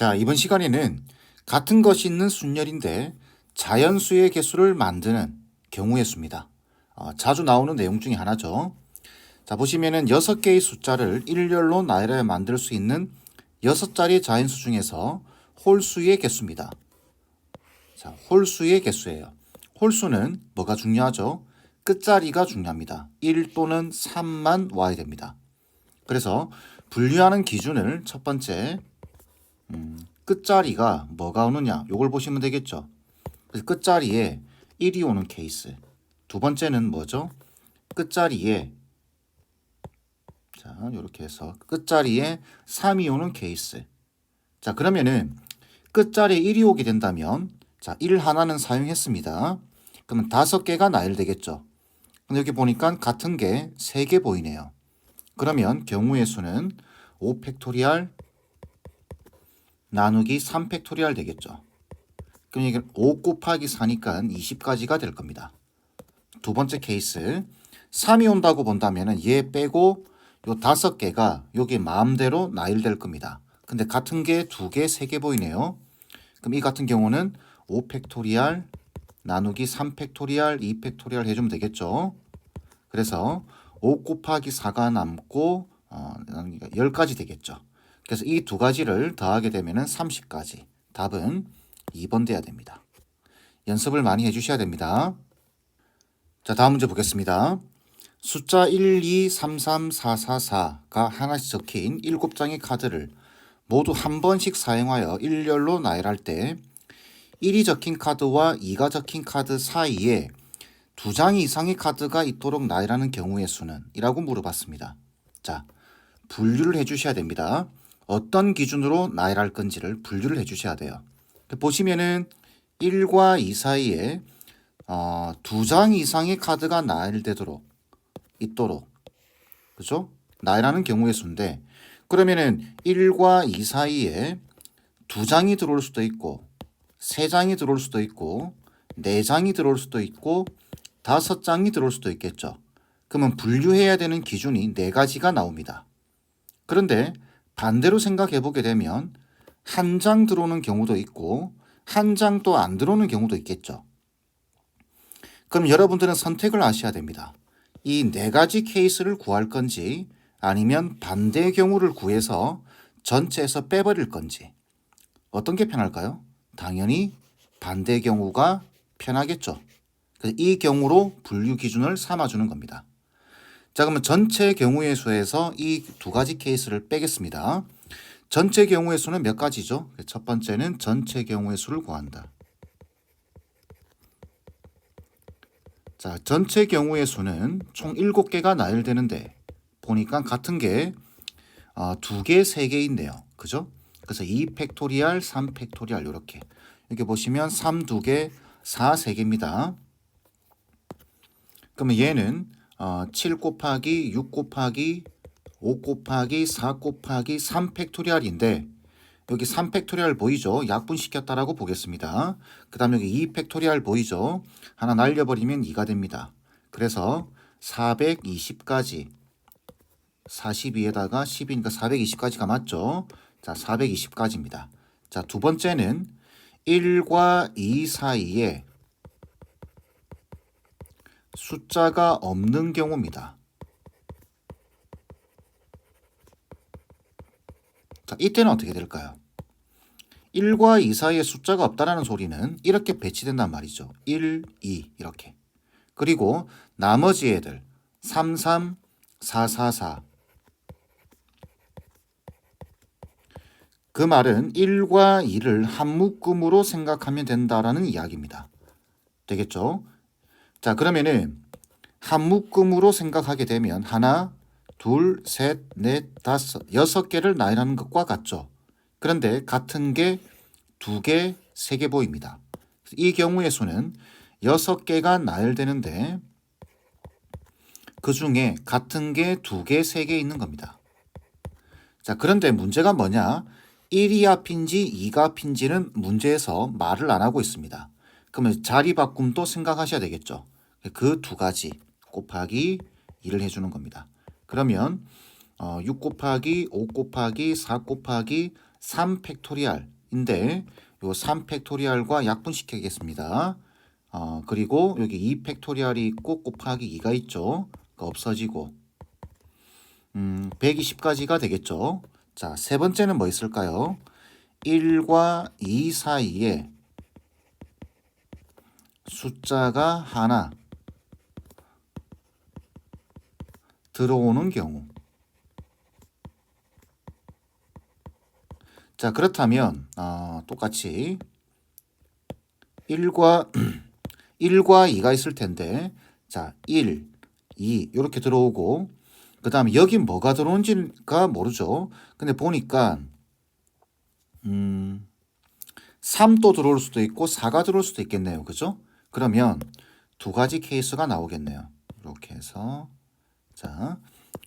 자, 이번 시간에는 같은 것이 있는 순열인데 자연수의 개수를 만드는 경우의 수입니다. 어, 자주 나오는 내용 중에 하나죠. 자, 보시면은 6개의 숫자를 일렬로 나열해 만들 수 있는 6자리의 자연수 중에서 홀수의 개수입니다. 자, 홀수의 개수예요. 홀수는 뭐가 중요하죠? 끝자리가 중요합니다. 1 또는 3만 와야 됩니다. 그래서 분류하는 기준을 첫 번째 음, 끝자리가 뭐가 오느냐 요걸 보시면 되겠죠. 그래서 끝자리에 1이 오는 케이스. 두 번째는 뭐죠? 끝자리에 자 이렇게 해서 끝자리에 3이 오는 케이스. 자 그러면은 끝자리에 1이 오게 된다면 자, 1 하나는 사용했습니다. 그러면 다섯 개가 나열되겠죠. 근데 여기 보니까 같은 게 세 개 보이네요. 그러면 경우의 수는 5 팩토리얼 나누기 3 팩토리얼 되겠죠. 그럼 이게 5 곱하기 4니까 20까지가 될 겁니다. 두 번째 케이스 3이 온다고 본다면은 얘 빼고 요 다섯 개가 여기 마음대로 나열될 겁니다. 근데 같은 게 두 개, 세 개 보이네요. 그럼 이 같은 경우는 5 팩토리얼 나누기 3 팩토리얼 2 팩토리얼 해주면 되겠죠. 그래서 5 곱하기 4가 남고 어, 10까지 되겠죠. 그래서 이 두 가지를 더하게 되면은 30까지. 답은 2번 돼야 됩니다. 연습을 많이 해주셔야 됩니다. 자, 다음 문제 보겠습니다. 숫자 1, 2, 3, 3, 4, 4, 4가 하나씩 적힌 7장의 카드를 모두 한 번씩 사용하여 일렬로 나열할 때 1이 적힌 카드와 2가 적힌 카드 사이에 두 장 이상의 카드가 있도록 나열하는 경우의 수는? 이라고 물어봤습니다. 자, 분류를 해주셔야 됩니다. 어떤 기준으로 나열할 건지를 분류를 해 주셔야 돼요. 보시면은 1과 2 사이에 어, 두 장 이상의 카드가 나열되도록 있도록 그죠? 나열하는 경우의 수인데 그러면은 1과 2 사이에 두 장이 들어올 수도 있고 세 장이 들어올 수도 있고 네 장이 들어올 수도 있고 다섯 장이 들어올 수도 있겠죠. 그러면 분류해야 되는 기준이 네 가지가 나옵니다. 그런데 반대로 생각해 보게 되면 한 장 들어오는 경우도 있고 한 장 또 안 들어오는 경우도 있겠죠. 그럼 여러분들은 선택을 하셔야 됩니다. 이 네 가지 케이스를 구할 건지 아니면 반대의 경우를 구해서 전체에서 빼버릴 건지 어떤 게 편할까요? 당연히 반대의 경우가 편하겠죠. 그래서 이 경우로 분류 기준을 삼아주는 겁니다. 자, 그러면 전체 경우의 수에서 이 두 가지 케이스를 빼겠습니다. 전체 경우의 수는 몇 가지죠? 첫 번째는 전체 경우의 수를 구한다. 자, 전체 경우의 수는 총 7개가 나열되는데 보니까 같은 게 어, 2개, 3개 있네요. 그죠? 그래서 2 팩토리얼, 3 팩토리얼 이렇게. 이렇게 보시면 3 2개, 4 3개입니다. 그러면 얘는 어, 7 곱하기 6 곱하기 5 곱하기 4 곱하기 3 팩토리얼인데 여기 3 팩토리얼 보이죠? 약분시켰다라고 보겠습니다. 그 다음 여기 2 팩토리얼 보이죠? 하나 날려버리면 2가 됩니다. 그래서 420까지 42에다가 10이니까 420까지가 맞죠? 자, 420까지입니다. 자, 두 번째는 1과 2 사이에 숫자가 없는 경우입니다. 자, 이때는 어떻게 될까요? 1과 2 사이에 숫자가 없다라는 소리는 이렇게 배치된단 말이죠. 1, 2 이렇게. 그리고 나머지 애들 3, 3, 4, 4, 4. 그 말은 1과 2를 한 묶음으로 생각하면 된다라는 이야기입니다. 되겠죠? 자, 그러면은 한 묶음으로 생각하게 되면 하나, 둘, 셋, 넷, 다섯, 여섯 개를 나열하는 것과 같죠. 그런데 같은 게 두 개, 세 개 보입니다. 이 경우의 수는 여섯 개가 나열되는데 그 중에 같은 게 두 개, 세 개 있는 겁니다. 자, 그런데 문제가 뭐냐? 1이 앞인지 2가 앞인지는 문제에서 말을 안 하고 있습니다. 그러면 자리 바꿈도 생각하셔야 되겠죠. 그 두 가지 곱하기 2를 해주는 겁니다. 그러면 어, 6 곱하기 5 곱하기 4 곱하기 3 팩토리알인데 요 3 팩토리알과 약분시키겠습니다. 어, 그리고 여기 2 팩토리알이 있고 곱하기 2가 있죠. 그러니까 없어지고 음, 120까지가 되겠죠. 자, 세 번째는 뭐 있을까요? 1과 2 사이에 숫자가 하나 들어오는 경우. 자, 그렇다면 어, 똑같이 1과 1과 2가 있을 텐데 자, 1, 2 이렇게 들어오고 그다음에 여기 뭐가 들어온지가 모르죠. 근데 보니까 음 3도 들어올 수도 있고 4가 들어올 수도 있겠네요. 그죠? 그러면 두 가지 케이스가 나오겠네요. 이렇게 해서 자,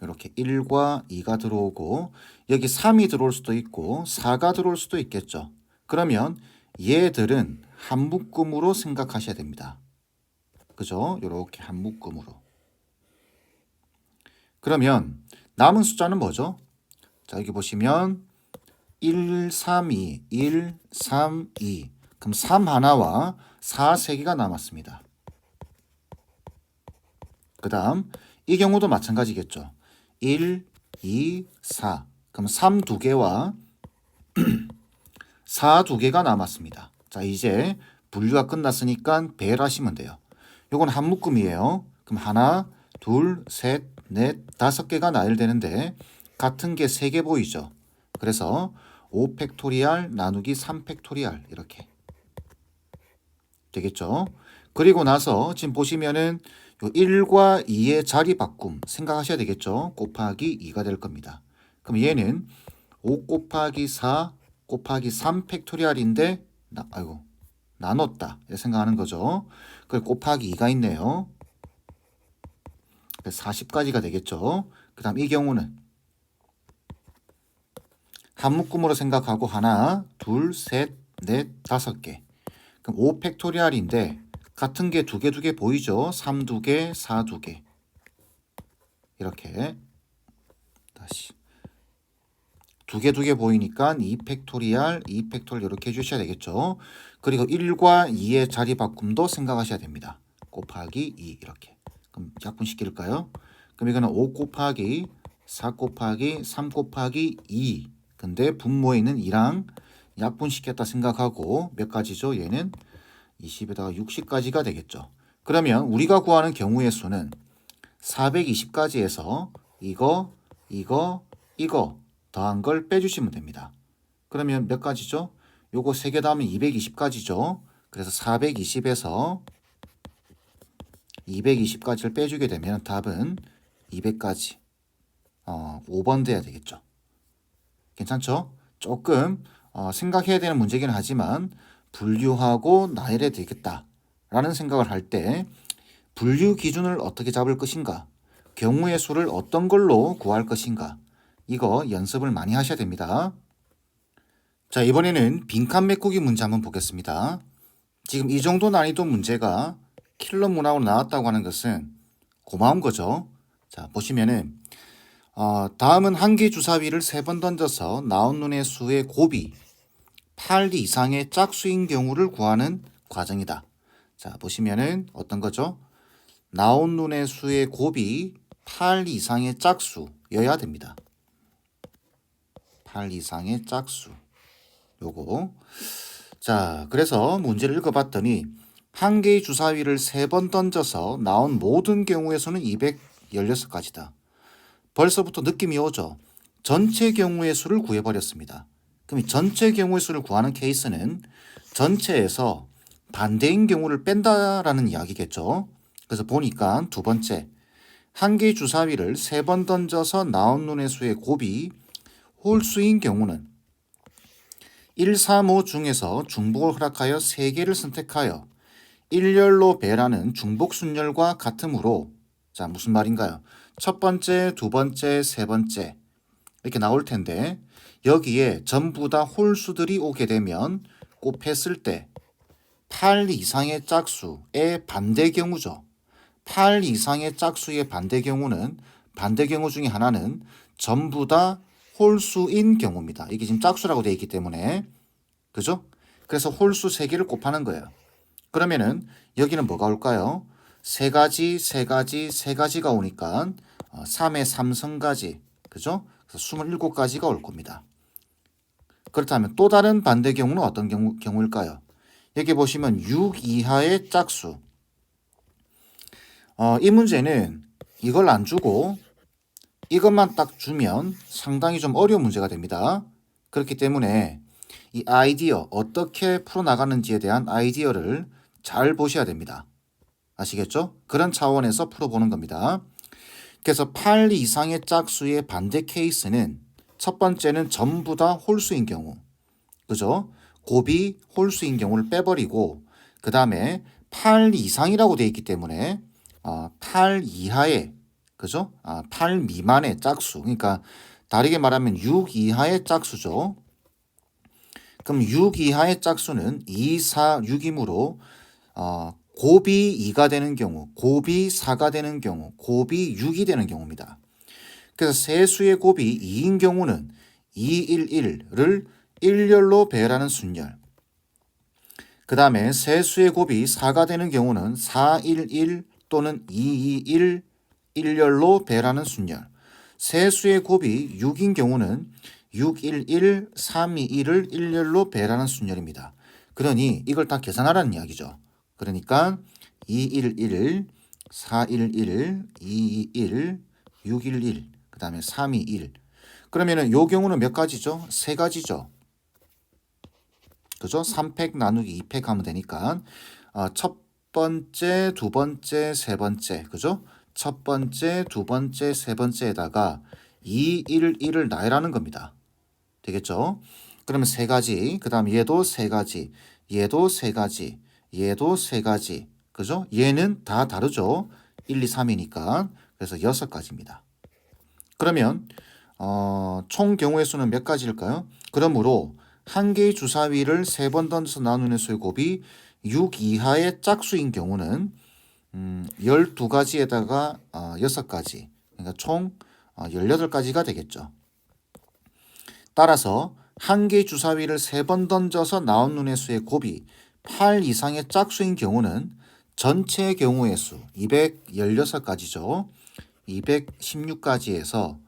이렇게 1과 2가 들어오고 여기 3이 들어올 수도 있고 4가 들어올 수도 있겠죠. 그러면 얘들은 한 묶음으로 생각하셔야 됩니다. 그죠? 이렇게 한 묶음으로. 그러면 남은 숫자는 뭐죠? 자, 여기 보시면 1, 3, 2, 1, 3, 2. 그럼 3 하나와 4세 개가 남았습니다. 그 다음 이 경우도 마찬가지겠죠. 1, 2, 4. 그럼 3두 개와 4두 개가 남았습니다. 자, 이제 분류가 끝났으니까 배열하시면 돼요. 요건 한 묶음이에요. 그럼 하나, 둘, 셋, 넷, 다섯 개가 나열되는데 같은 게 세 개 보이죠. 그래서 5 팩토리알 나누기 3 팩토리알 이렇게 되겠죠. 그리고 나서 지금 보시면은 요 1과 2의 자리 바꿈 생각하셔야 되겠죠. 곱하기 2가 될 겁니다. 그럼 얘는 5 곱하기 4 곱하기 3 팩토리알인데 나, 아이고 나눴다 생각하는 거죠. 그 곱하기 2가 있네요. 40까지가 되겠죠. 그 다음 이 경우는 한 묶음으로 생각하고 하나, 둘, 셋, 넷, 다섯 개. 그럼 5 팩토리알인데 같은 게 두 개 두 개 보이죠? 3 두 개, 4 두 개. 이렇게 다시 두 개 두 개 보이니까 2 팩토리알, 2 팩토리알 이렇게 해 주셔야 되겠죠. 그리고 1과 2의 자리 바꿈도 생각하셔야 됩니다. 곱하기 2 이렇게. 그럼 약분시킬까요? 그럼 이거는 5 곱하기 4 곱하기 3 곱하기 2. 근데 분모에 있는 2랑 약분시켰다 생각하고 몇 가지죠? 얘는 20에다가 60까지가 되겠죠. 그러면 우리가 구하는 경우의 수는 420까지에서 이거, 이거, 이거 더한 걸 빼주시면 됩니다. 그러면 몇 가지죠? 요거 3개 더하면 220까지죠. 그래서 420에서 220까지를 빼주게 되면 답은 200까지 어, 5번 돼야 되겠죠. 괜찮죠? 조금 어, 생각해야 되는 문제긴 하지만 분류하고 나열해야 되겠다라는 생각을 할 때 분류 기준을 어떻게 잡을 것인가, 경우의 수를 어떤 걸로 구할 것인가, 이거 연습을 많이 하셔야 됩니다. 자, 이번에는 빈칸 메꾸기 문제 한번 보겠습니다. 지금 이 정도 난이도 문제가 킬러 문항으로 나왔다고 하는 것은 고마운 거죠. 자, 보시면은 어, 다음은 한 개 주사위를 세 번 던져서 나온 눈의 수의 곱이 8 이상의 짝수인 경우를 구하는 과정이다. 자, 보시면은 어떤 거죠? 나온 눈의 수의 곱이 8 이상의 짝수여야 됩니다. 8 이상의 짝수. 요거. 자, 그래서 문제를 읽어봤더니 한 개의 주사위를 세 번 던져서 나온 모든 경우에서는 216가지다. 벌써부터 느낌이 오죠. 전체 경우의 수를 구해버렸습니다. 그럼 이 전체 경우의 수를 구하는 케이스는 전체에서 반대인 경우를 뺀다라는 이야기겠죠. 그래서 보니까 두 번째 한 개의 주사위를 세 번 던져서 나온 눈의 수의 곱이 홀수인 경우는 1, 3, 5 중에서 중복을 허락하여 세 개를 선택하여 일렬로 배라는 중복 순열과 같으므로 자 무슨 말인가요? 첫 번째, 두 번째, 세 번째 이렇게 나올 텐데 여기에 전부 다 홀수들이 오게 되면 곱했을 때 8 이상의 짝수의 반대 경우죠. 8 이상의 짝수의 반대 경우는 반대 경우 중에 하나는 전부 다 홀수인 경우입니다. 이게 지금 짝수라고 되어 있기 때문에 그죠? 그래서 홀수 세 개를 곱하는 거예요. 그러면은 여기는 뭐가 올까요? 세 가지, 세 가지, 세 가지가 오니까 어, 3의 3성가지, 그죠? 그래서 27가지가 올 겁니다. 그렇다면 또 다른 반대 경우는 어떤 경우, 경우일까요? 여기 보시면 6 이하의 짝수. 어, 이 문제는 이걸 안 주고 이것만 딱 주면 상당히 좀 어려운 문제가 됩니다. 그렇기 때문에 이 아이디어 어떻게 풀어나가는지에 대한 아이디어를 잘 보셔야 됩니다. 아시겠죠? 그런 차원에서 풀어보는 겁니다. 그래서 8 이상의 짝수의 반대 케이스는 첫 번째는 전부 다 홀수인 경우. 그죠? 곱이 홀수인 경우를 빼버리고 그 다음에 8 이상이라고 되어 있기 때문에 어, 8 이하의 그죠? 아, 8 미만의 짝수. 그러니까 다르게 말하면 6 이하의 짝수죠. 그럼 6 이하의 짝수는 2, 4, 6이므로 어, 곱이 2가 되는 경우, 곱이 4가 되는 경우, 곱이 6이 되는 경우입니다. 그래서 세수의 곱이 2인 경우는 2, 1, 1를 1열로 배열하는 순열. 그 다음에 세수의 곱이 4가 되는 경우는 4, 1, 1 또는 2, 2, 1, 1열로 배열하는 순열. 세수의 곱이 6인 경우는 6, 1, 1, 3, 2, 1을 1열로 배열하는 순열입니다. 그러니 이걸 다 계산하라는 이야기죠. 그러니까 2, 1, 1, 4, 1, 1, 2, 2, 1, 6, 1, 1, 그 다음에 3, 2, 1. 그러면은 요 경우는 몇 가지죠? 세 가지죠. 그죠? 3팩 나누기 2팩 하면 되니까 어, 첫 번째, 두 번째, 세 번째, 그죠? 첫 번째, 두 번째, 세 번째에다가 2, 1, 1을 나열하는 겁니다. 되겠죠? 그러면 세 가지, 그 다음 얘도 세 가지, 얘도 세 가지, 얘도 세 가지, 그죠? 얘는 다 다르죠? 1, 2, 3이니까. 그래서 여섯 가지입니다. 그러면 어, 총 경우의 수는 몇 가지일까요? 그러므로 한 개의 주사위를 세 번 던져서 나누는 수의 곱이 6 이하의 짝수인 경우는 음, 12가지에다가 어, 6가지, 그러니까 총 어, 18가지가 되겠죠. 따라서 한 개의 주사위를 세 번 던져서 나온 눈의 수의 곱이 8 이상의 짝수인 경우는 전체 경우의 수 216가지죠. 216가지에서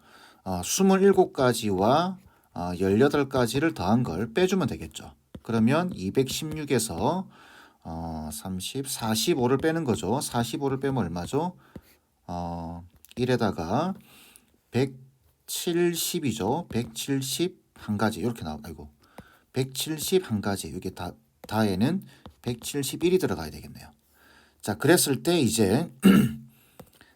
어, 27가지와 어, 18가지를 더한 걸 빼주면 되겠죠. 그러면 216에서 어, 30, 45를 빼는 거죠. 45를 빼면 얼마죠? 어, 1에다가 170이죠. 170 한 가지 이렇게 나와. 아이고. 170 한 가지. 이게 다 다에는 171이 들어가야 되겠네요. 자, 그랬을 때 이제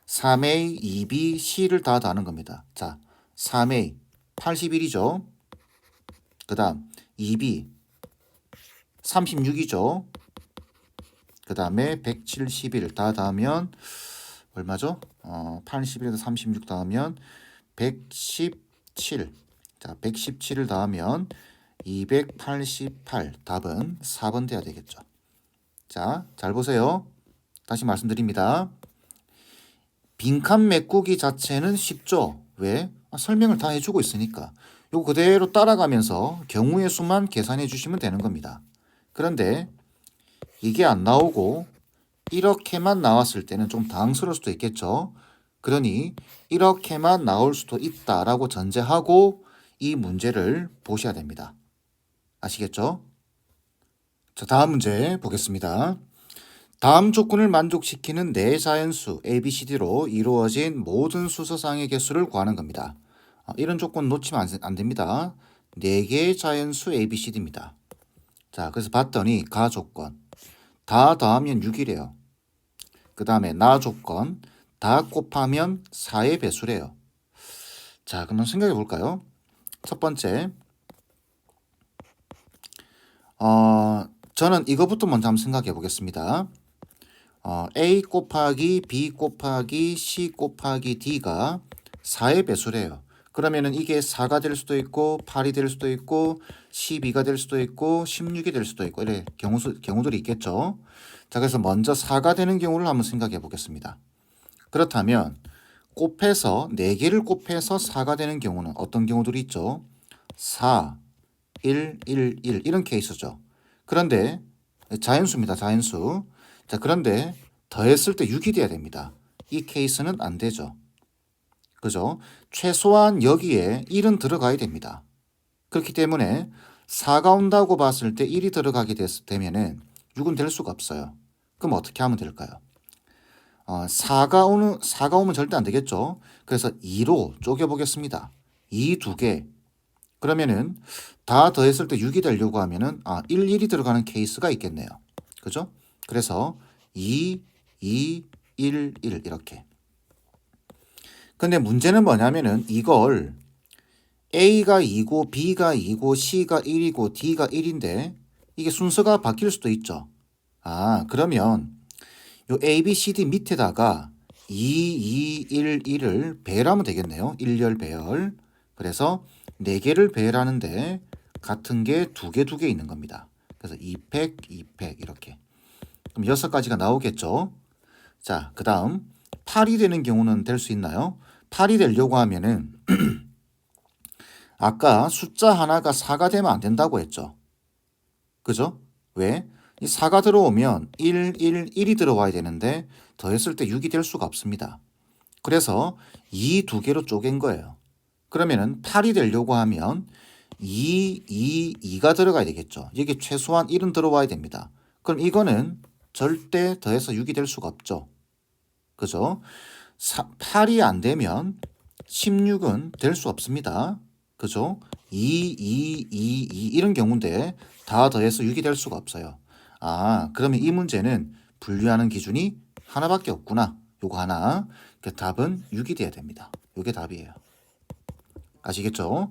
3A, 2B, C를 다 더하는 겁니다. 자, 3A 81이죠. 그 다음 2B 36이죠. 그 다음에 171다 더하면 얼마죠? 어, 81에서 36 더하면 117. 자, 117을 더하면 288. 답은 4번 돼야 되겠죠. 자, 잘 보세요. 다시 말씀드립니다. 빈칸 메꾸기 자체는 쉽죠. 왜? 아, 설명을 다 해주고 있으니까. 요거 그대로 따라가면서 경우의 수만 계산해 주시면 되는 겁니다. 그런데 이게 안 나오고 이렇게만 나왔을 때는 좀 당황스러울 수도 있겠죠. 그러니 이렇게만 나올 수도 있다라고 전제하고 이 문제를 보셔야 됩니다. 아시겠죠? 자, 다음 문제 보겠습니다. 다음 조건을 만족시키는 네 자연수 ABCD로 이루어진 모든 수서상의 개수를 구하는 겁니다. 아, 이런 조건 놓치면 안, 안 됩니다. 네 개의 자연수 ABCD입니다. 자, 그래서 봤더니 가 조건 다 더하면 6이래요. 그 다음에 나 조건 다 곱하면 4의 배수래요. 자, 그러면 생각해 볼까요? 첫 번째, 어, 저는 이거부터 먼저 한번 생각해 보겠습니다. 어, A 곱하기 B 곱하기 C 곱하기 D가 4의 배수래요. 그러면은 이게 4가 될 수도 있고 8이 될 수도 있고 12가 될 수도 있고 16이 될 수도 있고 이래 경우 경우들이 있겠죠. 자, 그래서 먼저 4가 되는 경우를 한번 생각해 보겠습니다. 그렇다면 곱해서 4개를 곱해서 4가 되는 경우는 어떤 경우들이 있죠? 4, 1, 1, 1 이런 케이스죠. 그런데 자연수입니다. 자연수. 자, 그런데 더했을 때 6이 돼야 됩니다. 이 케이스는 안 되죠. 그죠? 최소한 여기에 1은 들어가야 됩니다. 그렇기 때문에 4가 온다고 봤을 때 1이 들어가게 됐, 되면은 6은 될 수가 없어요. 그럼 어떻게 하면 될까요? 어, 4가 오는 4가 오면 절대 안 되겠죠. 그래서 2로 쪼개 보겠습니다. 2 두 개. 그러면은 다 더했을 때 6이 되려고 하면은 아, 1, 1이 들어가는 케이스가 있겠네요. 그죠? 그래서 2, 2, 1, 1 이렇게. 근데 문제는 뭐냐면은 이걸 A가 2고 B가 2고 C가 1이고 D가 1인데 이게 순서가 바뀔 수도 있죠. 아, 그러면 요 A, B, C, D 밑에다가 2, 2, 1, 1을 배열하면 되겠네요. 1열 배열. 그래서 4개를 배열하는데 같은 게 두 개, 두 개 있는 겁니다. 그래서 2팩, 2팩 이렇게. 그럼 6가지가 나오겠죠. 자, 그 다음 8이 되는 경우는 될 수 있나요? 8이 되려고 하면은 아까 숫자 하나가 4가 되면 안 된다고 했죠. 그죠? 왜? 이 4가 들어오면 1, 1, 1이 들어와야 되는데 더했을 때 6이 될 수가 없습니다. 그래서 이두 개로 쪼갠 거예요. 그러면은 8이 되려고 하면 2, 2, 2가 들어가야 되겠죠. 여기 최소한 1은 들어와야 됩니다. 그럼 이거는 절대 더해서 6이 될 수가 없죠. 그죠? 8이 안 되면 16은 될 수 없습니다. 그죠? 2, 2, 2, 2 이런 경우인데 다 더해서 6이 될 수가 없어요. 아, 그러면 이 문제는 분류하는 기준이 하나밖에 없구나. 요거 하나. 그 답은 6이 돼야 됩니다. 요게 답이에요. 아시겠죠?